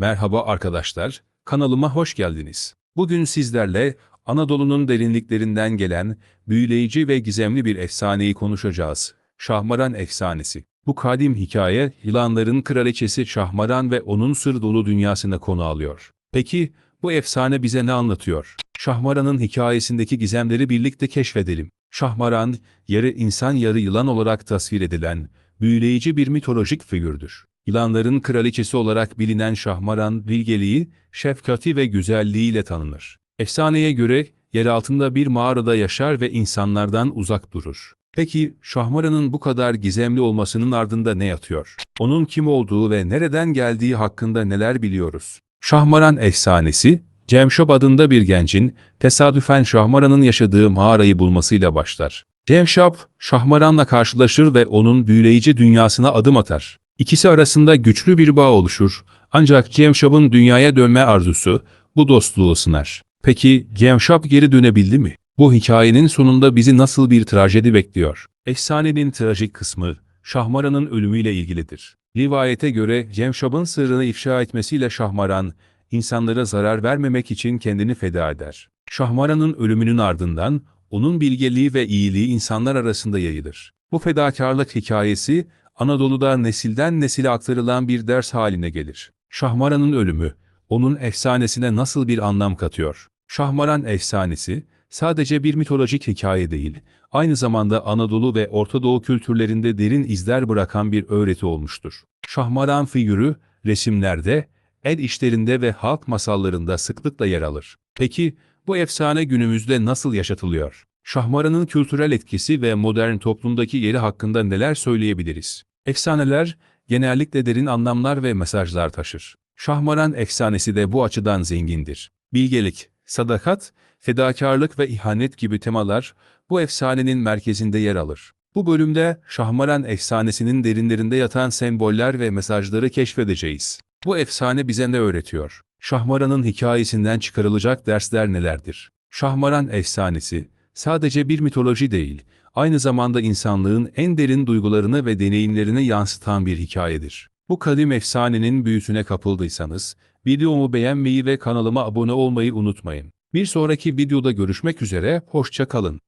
Merhaba arkadaşlar, kanalıma hoş geldiniz. Bugün sizlerle Anadolu'nun derinliklerinden gelen büyüleyici ve gizemli bir efsaneyi konuşacağız. Şahmaran Efsanesi. Bu kadim hikaye, yılanların kraliçesi Şahmaran ve onun sır dolu dünyasına konu alıyor. Peki, bu efsane bize ne anlatıyor? Şahmaran'ın hikayesindeki gizemleri birlikte keşfedelim. Şahmaran, yarı insan yarı yılan olarak tasvir edilen, büyüleyici bir mitolojik figürdür. Yılanların kraliçesi olarak bilinen Şahmaran, bilgeliği, şefkati ve güzelliğiyle tanınır. Efsaneye göre yer altında bir mağarada yaşar ve insanlardan uzak durur. Peki Şahmaran'ın bu kadar gizemli olmasının ardında ne yatıyor? Onun kim olduğu ve nereden geldiği hakkında neler biliyoruz? Şahmaran efsanesi, Cemşop adında bir gencin tesadüfen Şahmaran'ın yaşadığı mağarayı bulmasıyla başlar. Cemşop, Şahmaran'la karşılaşır ve onun büyüleyici dünyasına adım atar. İkisi arasında güçlü bir bağ oluşur ancak Cemşop'un dünyaya dönme arzusu bu dostluğu sınar. Peki Cemşop geri dönebildi mi? Bu hikayenin sonunda bizi nasıl bir trajedi bekliyor? Efsanenin trajik kısmı Şahmaran'ın ölümüyle ilgilidir. Rivayete göre Cemşop'un sırrını ifşa etmesiyle Şahmaran, insanlara zarar vermemek için kendini feda eder. Şahmaran'ın ölümünün ardından onun bilgeliği ve iyiliği insanlar arasında yayılır. Bu fedakarlık hikayesi Anadolu'da nesilden nesile aktarılan bir ders haline gelir. Şahmaran'ın ölümü, onun efsanesine nasıl bir anlam katıyor? Şahmaran efsanesi, sadece bir mitolojik hikaye değil, aynı zamanda Anadolu ve Orta Doğu kültürlerinde derin izler bırakan bir öğreti olmuştur. Şahmaran figürü, resimlerde, el işlerinde ve halk masallarında sıklıkla yer alır. Peki, bu efsane günümüzde nasıl yaşatılıyor? Şahmaran'ın kültürel etkisi ve modern toplumdaki yeri hakkında neler söyleyebiliriz? Efsaneler, genellikle derin anlamlar ve mesajlar taşır. Şahmaran efsanesi de bu açıdan zengindir. Bilgelik, sadakat, fedakarlık ve ihanet gibi temalar bu efsanenin merkezinde yer alır. Bu bölümde Şahmaran efsanesinin derinlerinde yatan semboller ve mesajları keşfedeceğiz. Bu efsane bize ne öğretiyor? Şahmaran'ın hikayesinden çıkarılacak dersler nelerdir? Şahmaran efsanesi sadece bir mitoloji değil, aynı zamanda insanlığın en derin duygularını ve deneyimlerini yansıtan bir hikayedir. Bu kadim efsanenin büyüsüne kapıldıysanız, videomu beğenmeyi ve kanalıma abone olmayı unutmayın. Bir sonraki videoda görüşmek üzere, hoşça kalın.